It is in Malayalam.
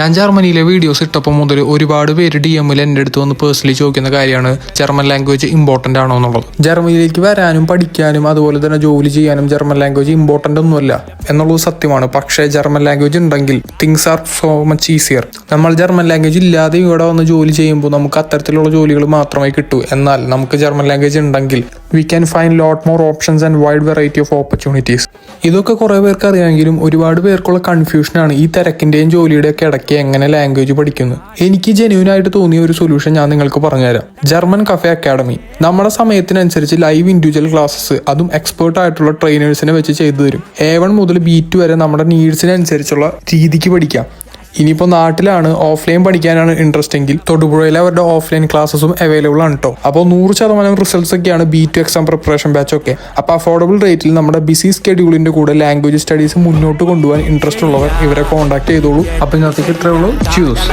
ഞാൻ ജർമ്മനിയിലെ വീഡിയോസ് ഇട്ടപ്പോൾ മുതൽ ഒരുപാട് പേര് ഡി എമ്മിൽ എന്റെ അടുത്ത് വന്ന് പേഴ്സണലി ചോദിക്കുന്ന കാര്യമാണ് ജർമ്മൻ ലാംഗ്വേജ് ഇമ്പോർട്ടന്റ് ആണോ എന്നുള്ളത്? ജർമ്മനിയിലേക്ക് വരാനും പഠിക്കാനും അതുപോലെ തന്നെ ജോലി ചെയ്യാനും ജർമ്മൻ ലാംഗ്വേജ് ഇമ്പോർട്ടന്റ് ഒന്നുമല്ല എന്നുള്ളത് സത്യമാണ്. പക്ഷേ ജർമ്മൻ ലാംഗ്വേജ് ഉണ്ടെങ്കിൽ things are so much easier നമ്മൾ ജർമ്മൻ ലാംഗ്വേജ് ഇല്ലാതെ ഇവിടെ വന്ന് ജോലി ചെയ്യുമ്പോൾ നമുക്ക് അത്തരത്തിലുള്ള ജോലികൾ മാത്രമേ കിട്ടൂ. എന്നാൽ നമുക്ക് ജർമ്മൻ ലാംഗ്വേജ് ഉണ്ടെങ്കിൽ we can find lot more options and wide variety of opportunities ഇതൊക്കെ കുറേ പേർക്ക് അറിയാമെങ്കിലും ഒരുപാട് പേർക്കുള്ള കൺഫ്യൂഷനാണ് ഈ തിരക്കിന്റെയും ജോലിയുടെയൊക്കെ ഇടയ്ക്ക് എങ്ങനെ ലാംഗ്വേജ് പഠിക്കുന്നു. എനിക്ക് ജെന്യൂൻ ആയിട്ട് തോന്നിയ ഒരു സൊല്യൂഷൻ ഞാൻ നിങ്ങൾക്ക് പറഞ്ഞുതരാം. ജർമ്മൻ കഫേ അക്കാഡമി നമ്മുടെ സമയത്തിനനുസരിച്ച് ലൈവ് ഇൻഡിവിജ്വൽ ക്ലാസ്സസ് അതും എക്സ്പേർട്ട് ആയിട്ടുള്ള ട്രെയിനേഴ്സിനെ വെച്ച് ചെയ്തു തരും. എ വൺ മുതൽ ബി ടു വരെ നമ്മുടെ നീഡ്സിനനുസരിച്ചുള്ള രീതിക്ക് പഠിക്കാം. ഇനിയിപ്പോൾ നാട്ടിലാണ് ഓഫ്ലൈൻ പഠിക്കാനാണ് ഇൻട്രസ്റ്റ് എങ്കിൽ തൊടുപുഴയിൽ അവരുടെ ഓഫ്ലൈൻ ക്ലാസ്സും അവൈലബിൾ ആണ് കേട്ടോ അപ്പോൾ നൂറ് ശതമാനം റിസൾട്ട്സ് ഒക്കെയാണ് B two exam preparation batch ഒക്കെ. അപ്പോൾ അഫോർഡബിൾ റേറ്റിൽ നമ്മുടെ ബിസി സ്കെഡ്യൂളിന്റെ കൂടെ ലാംഗ്വേജ് സ്റ്റഡീസ് മുന്നോട്ട് കൊണ്ടുപോകാൻ ഇൻട്രസ്റ്റ് ഉള്ളവർ ഇവരെ കോൺടാക്ട് ചെയ്തോളൂ. അപ്പോൾ ഇന്നത്തേക്ക് ഇത്രയുള്ളൂ ചൂസ്